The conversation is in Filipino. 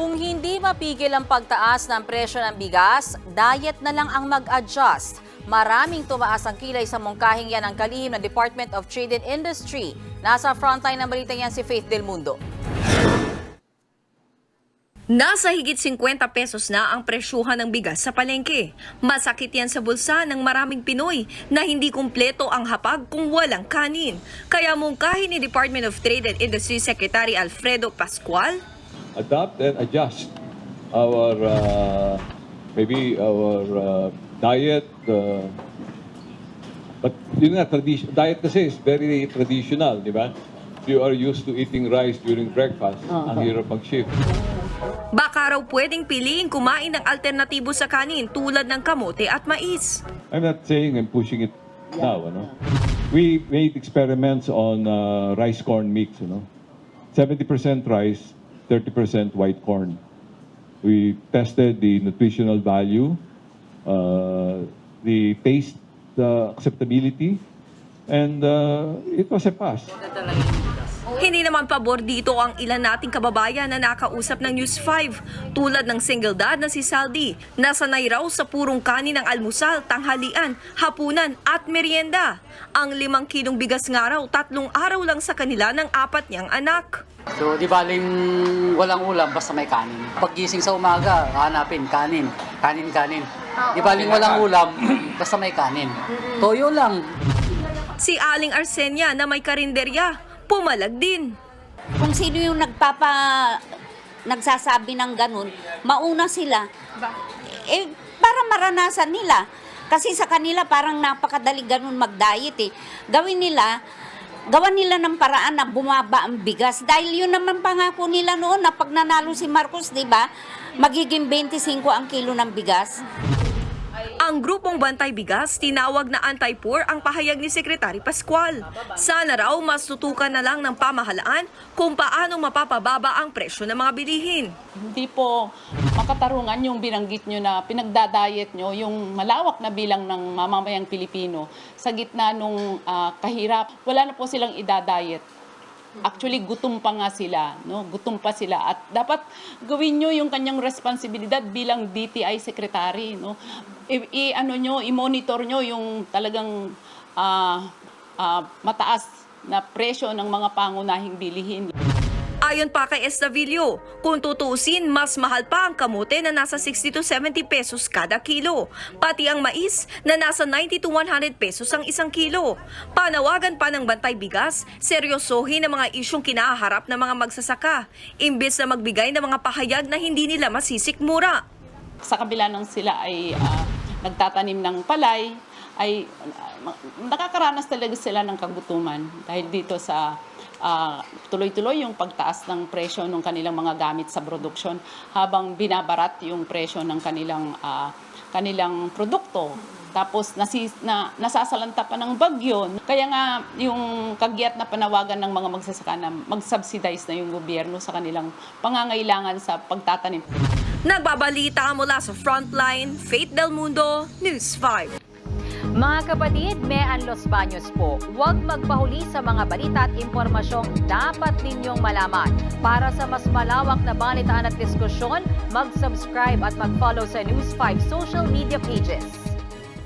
Kung hindi mapigil ang pagtaas ng presyo ng bigas, diet na lang ang mag-adjust. Maraming tumaas ang kilay sa mungkahing yan ng kalihim ng Department of Trade and Industry. Nasa frontline ng balita yan si Faith Del Mundo. Nasa higit 50 pesos na ang presyuhan ng bigas sa palengke. Masakit yan sa bulsa ng maraming Pinoy na hindi kumpleto ang hapag kung walang kanin. Kaya mungkahi ni Department of Trade and Industry Secretary Alfredo Pascual, adapt and adjust our uh, maybe our uh, diet. Uh, but yun nga, tradition, diet kasi is very traditional, di ba? You are used to eating rice during breakfast. Ang hirap mag-shift. baka raw pwedeng piliin kumain ng alternatibo sa kanin tulad ng kamote at mais. I'm not saying I'm pushing it now, ano? We made experiments on uh, rice corn mix, you know. 70% rice, 30% white corn. We tested the nutritional value, uh, the taste uh, acceptability, and uh, it was a pass. Hindi naman pabor dito ang ilan nating kababayan na nakausap ng News 5 tulad ng single dad na si Saldi na sanay raw sa purong kanin ng almusal, tanghalian, hapunan at merienda. Ang limang kilong bigas nga raw tatlong araw lang sa kanila ng apat niyang anak. So, di baling walang ulam, basta may kanin. Paggising sa umaga, hanapin, kanin. Kanin, kanin. Di baling walang ulam, basta may kanin. Toyo lang. Si Aling Arsenia na may karinderya, pumalag din. kung sino yung nagpapa nagsasabi ng ganun, mauna sila. Eh, para maranasan nila. Kasi sa kanila parang napakadali ganun mag-diet eh. Gawin nila, gawan nila ng paraan na bumaba ang bigas. Dahil yun naman pangako nila noon na pag nanalo si Marcos, di ba, magiging 25 ang kilo ng bigas. Ang grupong Bantay Bigas, tinawag na anti-poor ang pahayag ni Sekretary Pascual. Sana raw mas tutukan na lang ng pamahalaan kung paano mapapababa ang presyo ng mga bilihin. hindi po makatarungan yung binanggit nyo na pinagdadayet nyo, yung malawak na bilang ng mamamayang Pilipino sa gitna nung ah, kahirap. Wala na po silang idadayet. Actually, gutom pa nga sila, no? Gutom pa sila at dapat gawin nyo yung kanyang responsibilidad bilang DTI secretary, no? I, i- ano nyo, i-monitor nyo yung talagang ah, ah, mataas na presyo ng mga pangunahing bilihin. Ayon pa kay Estavillo, kung tutuusin, mas mahal pa ang kamote na nasa 60 to 70 pesos kada kilo. Pati ang mais na nasa 90 to 100 pesos ang isang kilo. Panawagan pa ng Bantay Bigas, seryosohin ang mga isyong kinaharap ng mga magsasaka, imbes na magbigay ng mga pahayag na hindi nila masisikmura. sa kabila ng sila ay ah, nagtatanim ng palay, ay ah, nakakaranas talaga sila ng kagutuman dahil dito sa ah, tuloy-tuloy yung pagtaas ng presyo ng kanilang mga gamit sa produksyon habang binabarat yung presyo ng kanilang ah, kanilang produkto. Tapos nasi, na, nasasalanta pa ng bagyo. Kaya nga yung kagyat na panawagan ng mga magsasaka na mag-subsidize na yung gobyerno sa kanilang pangangailangan sa pagtatanim. Nagbabalita mula sa Frontline, Faith Del Mundo, News 5. Mga kapatid, Mean Los Baños po, huwag magpahuli sa mga balita at impormasyong dapat ninyong malaman. Para sa mas malawak na balitaan at diskusyon, mag-subscribe at mag-follow sa News 5 social media pages.